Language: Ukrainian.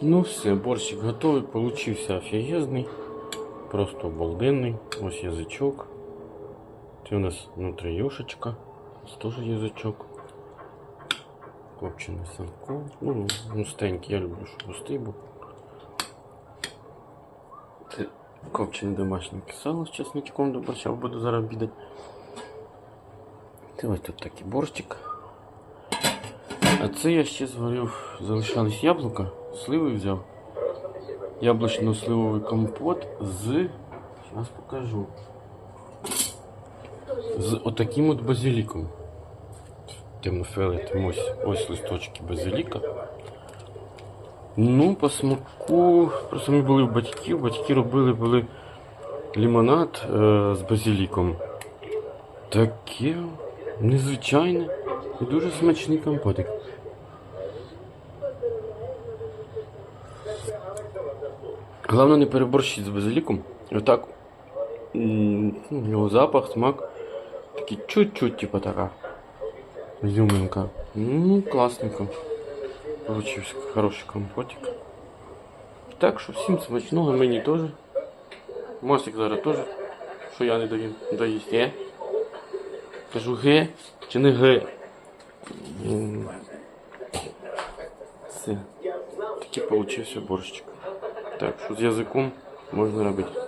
Ну все, борщик готовий, получився офігезний. Просто обалденний. Ось язичок. Це у нас внутрі юшечка. Ось теж язичок. Копчений санко. Ну, густенький, я люблю, щоб густий був. Це копчене домашнє сало з чесничком до борща буду зараз обідати. Це ось тут такий борщик. А це я ще зварив, залишались яблука, сливи взяв. Яблучно-сливовий компот з. Зараз покажу. З отаким от базиліком. Темнофіолетовим. Ось, ось листочки базиліка. Ну, по смаку. Просто ми були у батьків. Батьки робили були лимонад е, з базиліком. Таке незвичайне і дуже смачний компотик. Головне не переборщити з базиліком. Отак. м, У нього запах, смак. Такий чуть-чуть, типа така. Изюминка. Ну, классненько. Получився хороший компотик. Так що всім смачного, мені теж. Мостик зараз теж. Що я не доїм. Доїсть, є? Кажу ге чи не ге? Все. Получився борщик. Так що з язиком можна робити.